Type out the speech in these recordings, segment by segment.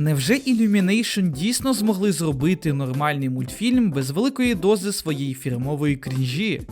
Невже Illumination дійсно змогли зробити нормальний мультфільм без великої дози своєї фірмової крінжі?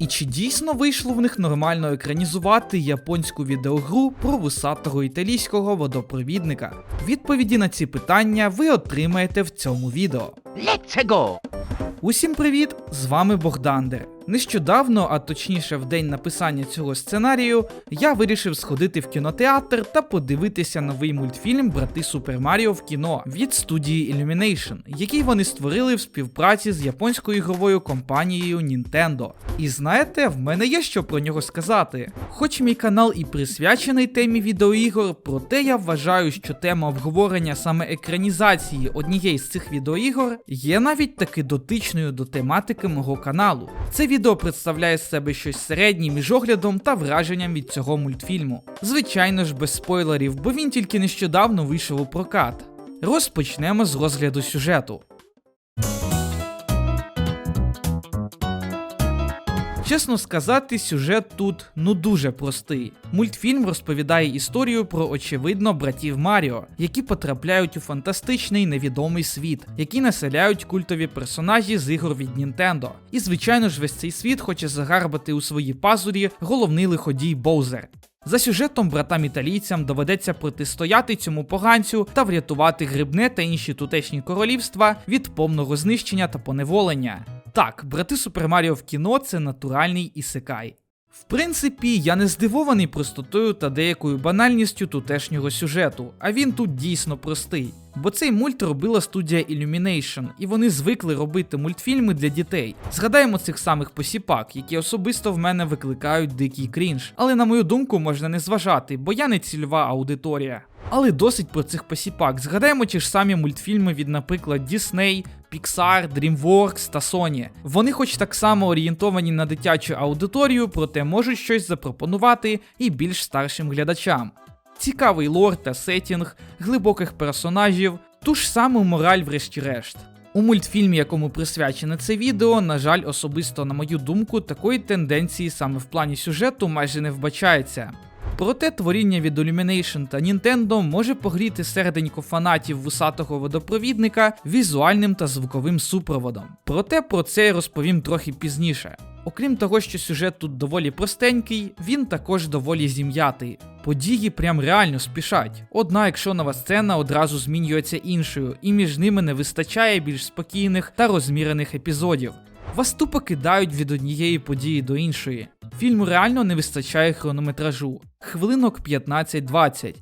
І чи дійсно вийшло в них нормально екранізувати японську відеогру про вусатого італійського водопровідника? Відповіді на ці питання ви отримаєте в цьому відео. Let's go! Усім привіт! З вами Богдандер. Нещодавно, а точніше в день написання цього сценарію, я вирішив сходити в кінотеатр та подивитися новий мультфільм Брати Супер Маріо в кіно від студії Illumination, який вони створили в співпраці з японською ігровою компанією Nintendo. І знаєте, в мене є що про нього сказати. Хоч мій канал і присвячений темі відеоігор, проте я вважаю, що тема обговорення саме екранізації однієї з цих відеоігор є навіть таки дотичною до тематики мого каналу. Це відео представляє з себе щось середнє між оглядом та враженням від цього мультфільму. Звичайно ж, без спойлерів, бо він тільки нещодавно вийшов у прокат. Розпочнемо з розгляду сюжету. Чесно сказати, сюжет тут ну дуже простий. Мультфільм розповідає історію про очевидно братів Маріо, які потрапляють у фантастичний невідомий світ, які населяють культові персонажі з ігор від Нінтендо. І звичайно ж, весь цей світ хоче загарбати у свої пазурі головний лиходій Боузер. За сюжетом братам італійцям доведеться протистояти цьому поганцю та врятувати грибне та інші тутешні королівства від повного знищення та поневолення. Так, брати Супер Маріо в кіно це натуральний ісекай. В принципі, я не здивований простотою та деякою банальністю тутешнього сюжету, а він тут дійсно простий. Бо цей мульт робила студія Illumination, і вони звикли робити мультфільми для дітей. Згадаємо цих самих посіпак, які особисто в мене викликають дикий крінж. Але на мою думку можна не зважати, бо я не цільова аудиторія. Але досить про цих посіпак. Згадаємо ті ж самі мультфільми від, наприклад, Disney, Pixar, DreamWorks та Sony. Вони, хоч так само орієнтовані на дитячу аудиторію, проте можуть щось запропонувати і більш старшим глядачам. Цікавий лор та сетінг, глибоких персонажів, ту ж саму мораль, врешті-решт. У мультфільмі, якому присвячене це відео, на жаль, особисто на мою думку, такої тенденції саме в плані сюжету майже не вбачається. Проте творіння від Illumination та Nintendo може погріти серденько фанатів вусатого водопровідника візуальним та звуковим супроводом. Проте про це я розповім трохи пізніше. Окрім того, що сюжет тут доволі простенький, він також доволі зім'ятий. Події прям реально спішать. Одна екшонова сцена одразу змінюється іншою, і між ними не вистачає більш спокійних та розмірених епізодів. Вас тупо кидають від однієї події до іншої. Фільму реально не вистачає хронометражу хвилинок 15-20.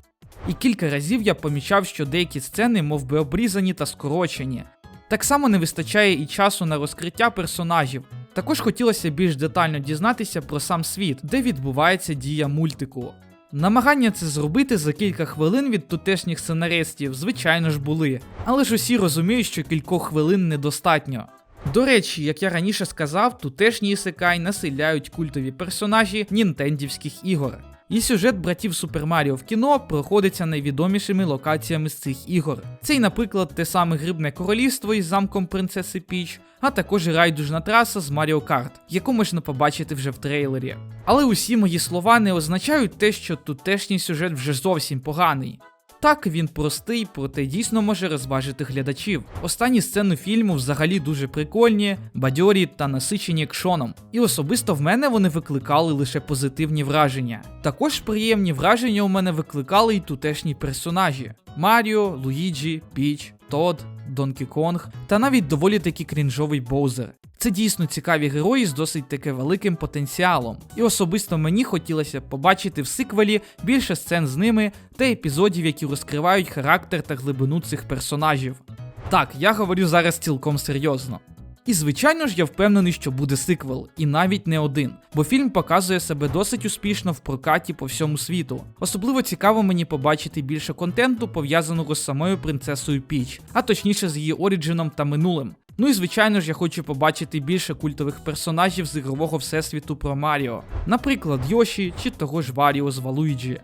І кілька разів я помічав, що деякі сцени мов би обрізані та скорочені. Так само не вистачає і часу на розкриття персонажів. Також хотілося більш детально дізнатися про сам світ, де відбувається дія мультику. Намагання це зробити за кілька хвилин від тутешніх сценаристів, звичайно ж, були, але ж усі розуміють, що кількох хвилин недостатньо. До речі, як я раніше сказав, тутешні ісекай населяють культові персонажі нінтендівських ігор. І сюжет братів Супер Маріо в кіно проходиться найвідомішими локаціями з цих ігор. Це й, наприклад, те саме Грибне Королівство із замком принцеси Піч, а також райдужна траса з Маріо Карт, яку можна побачити вже в трейлері. Але усі мої слова не означають те, що тутешній сюжет вже зовсім поганий. Так, він простий, проте дійсно може розважити глядачів. Останні сцени фільму взагалі дуже прикольні, бадьорі та насичені екшоном. І особисто в мене вони викликали лише позитивні враження. Також приємні враження у мене викликали й тутешні персонажі: Маріо, Луїджі, Піч, Тод, Донкі Конг та навіть доволі таки крінжовий Боузер. Це дійсно цікаві герої з досить таки великим потенціалом. І особисто мені хотілося б побачити в сиквелі більше сцен з ними та епізодів, які розкривають характер та глибину цих персонажів. Так, я говорю зараз цілком серйозно. І звичайно ж я впевнений, що буде сиквел, і навіть не один, бо фільм показує себе досить успішно в прокаті по всьому світу. Особливо цікаво мені побачити більше контенту, пов'язаного з самою принцесою Піч, а точніше з її оріджином та минулим. Ну і звичайно ж я хочу побачити більше культових персонажів з ігрового всесвіту про Маріо, наприклад, Йоші чи того ж Варіо з Валуїджі.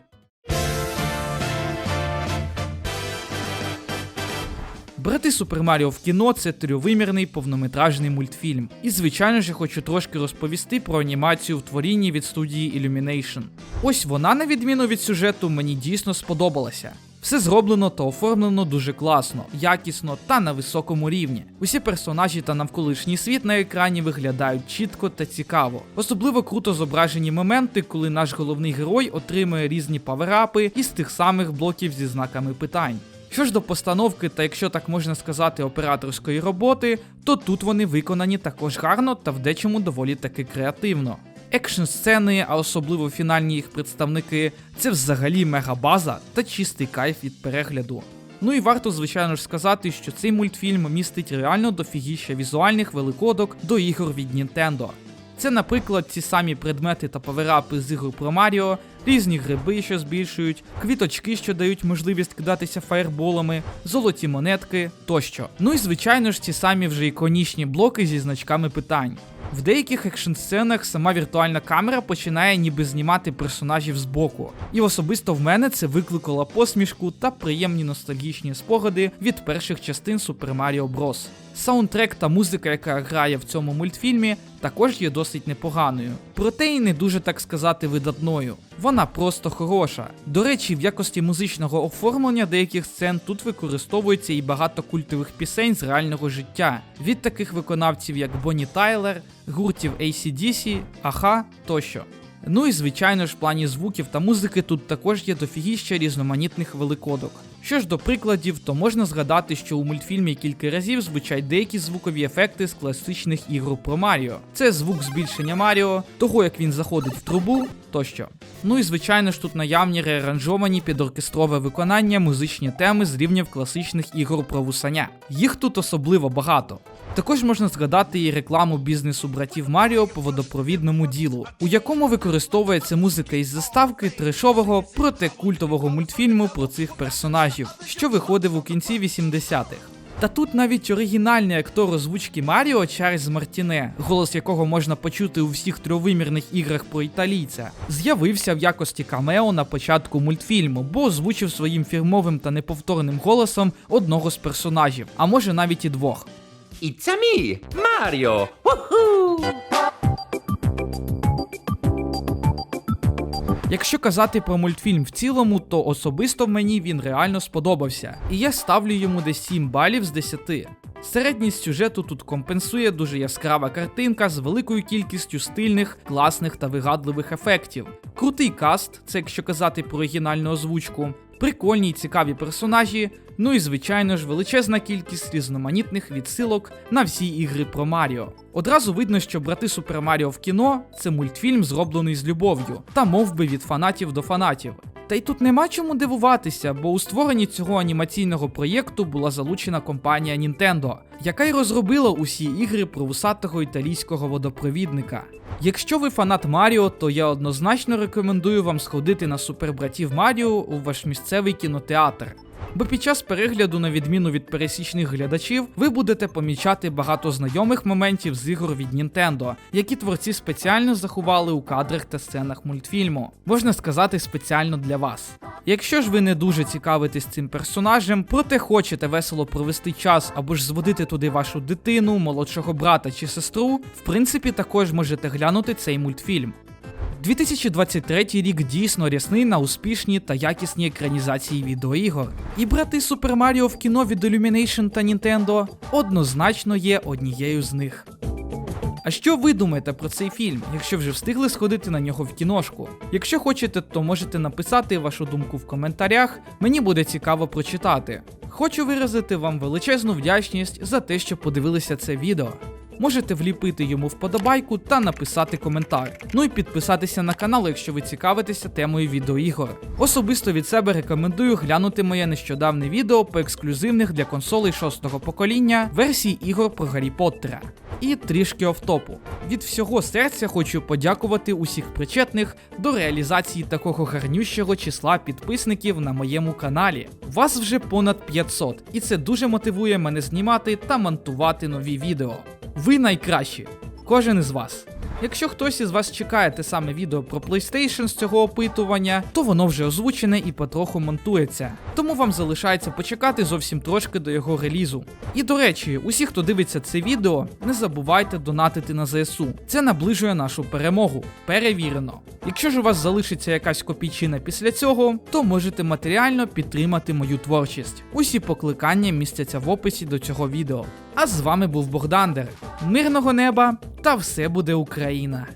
Брати Супер Маріо в кіно це трьовимірний повнометражний мультфільм. І звичайно ж я хочу трошки розповісти про анімацію в творінні від студії Illumination. Ось вона, на відміну від сюжету, мені дійсно сподобалася. Все зроблено та оформлено дуже класно, якісно та на високому рівні. Усі персонажі та навколишній світ на екрані виглядають чітко та цікаво. Особливо круто зображені моменти, коли наш головний герой отримує різні паверапи із тих самих блоків зі знаками питань. Що ж до постановки, та якщо так можна сказати, операторської роботи, то тут вони виконані також гарно та в дечому доволі таки креативно. Екшн сцени, а особливо фінальні їх представники, це взагалі мегабаза та чистий кайф від перегляду. Ну і варто, звичайно ж, сказати, що цей мультфільм містить реально дофігіща візуальних великодок до ігор від Nintendo. Це, наприклад, ті самі предмети та паверапи з ігор про Маріо, різні гриби, що збільшують, квіточки, що дають можливість кидатися фаєрболами, золоті монетки тощо. Ну і звичайно ж ті самі вже іконічні блоки зі значками питань. В деяких екшн сценах сама віртуальна камера починає ніби знімати персонажів збоку. І особисто в мене це викликало посмішку та приємні ностальгічні спогади від перших частин Super Mario Bros. Саундтрек та музика, яка грає в цьому мультфільмі, також є досить непоганою, проте і не дуже так сказати видатною. Вона просто хороша. До речі, в якості музичного оформлення деяких сцен тут використовується і багато культових пісень з реального життя від таких виконавців, як Бонні Тайлер, гуртів ACDC, Аха тощо. Ну і звичайно ж, в плані звуків та музики тут також є дофігіща різноманітних великодок. Що ж до прикладів, то можна згадати, що у мультфільмі кілька разів звучать деякі звукові ефекти з класичних ігор про Маріо. Це звук збільшення Маріо, того як він заходить в трубу тощо. Ну і звичайно ж тут наявні реаранжовані під оркестрове виконання музичні теми з рівнів класичних ігор про вусаня. Їх тут особливо багато. Також можна згадати і рекламу бізнесу братів Маріо по водопровідному ділу, у якому використовується музика із заставки трешового, проте культового мультфільму про цих персонажів, що виходив у кінці 80-х. Та тут навіть оригінальний актор озвучки Маріо Чарльз Мартіне, голос якого можна почути у всіх трьовимірних іграх про італійця, з'явився в якості камео на початку мультфільму, бо озвучив своїм фірмовим та неповторним голосом одного з персонажів, а може навіть і двох. It's a me, Mario! Woohoo! Якщо казати про мультфільм в цілому, то особисто мені він реально сподобався, і я ставлю йому десь 7 балів з 10. Середність сюжету тут компенсує дуже яскрава картинка з великою кількістю стильних, класних та вигадливих ефектів. Крутий каст, це якщо казати про оригінальну озвучку, прикольні й цікаві персонажі, ну і звичайно ж величезна кількість різноманітних відсилок на всі ігри про Маріо. Одразу видно, що брати Супер Маріо в кіно це мультфільм, зроблений з любов'ю, та мов би від фанатів до фанатів. Та й тут нема чому дивуватися, бо у створенні цього анімаційного проєкту була залучена компанія Nintendo, яка й розробила усі ігри про вусатого італійського водопровідника. Якщо ви фанат Маріо, то я однозначно рекомендую вам сходити на супербратів Маріо у ваш місцевий кінотеатр. Бо під час перегляду, на відміну від пересічних глядачів, ви будете помічати багато знайомих моментів з ігор від Nintendo, які творці спеціально заховали у кадрах та сценах мультфільму, можна сказати, спеціально для вас. Якщо ж ви не дуже цікавитесь цим персонажем, проте хочете весело провести час або ж зводити туди вашу дитину, молодшого брата чи сестру, в принципі, також можете глянути цей мультфільм. 2023 рік дійсно рясний на успішні та якісні екранізації відеоігор. І брати Super Mario в кіно від Illumination та Nintendo однозначно є однією з них. А що ви думаєте про цей фільм, якщо вже встигли сходити на нього в кіношку? Якщо хочете, то можете написати вашу думку в коментарях, мені буде цікаво прочитати. Хочу виразити вам величезну вдячність за те, що подивилися це відео. Можете вліпити йому вподобайку та написати коментар. Ну і підписатися на канал, якщо ви цікавитеся темою відеоігор. Особисто від себе рекомендую глянути моє нещодавне відео по ексклюзивних для консолей шостого покоління версії ігор про Гаррі Поттера. І трішки офтопу. Від всього серця хочу подякувати усіх причетних до реалізації такого гарнющого числа підписників на моєму каналі. Вас вже понад 500, і це дуже мотивує мене знімати та монтувати нові відео. Ви найкращі, кожен із вас. Якщо хтось із вас чекає те саме відео про PlayStation з цього опитування, то воно вже озвучене і потроху монтується. Тому вам залишається почекати зовсім трошки до його релізу. І до речі, усі, хто дивиться це відео, не забувайте донатити на ЗСУ. Це наближує нашу перемогу. Перевірено. Якщо ж у вас залишиться якась копійчина після цього, то можете матеріально підтримати мою творчість. Усі покликання містяться в описі до цього відео. А з вами був Богдандер. Мирного неба та все буде Україна!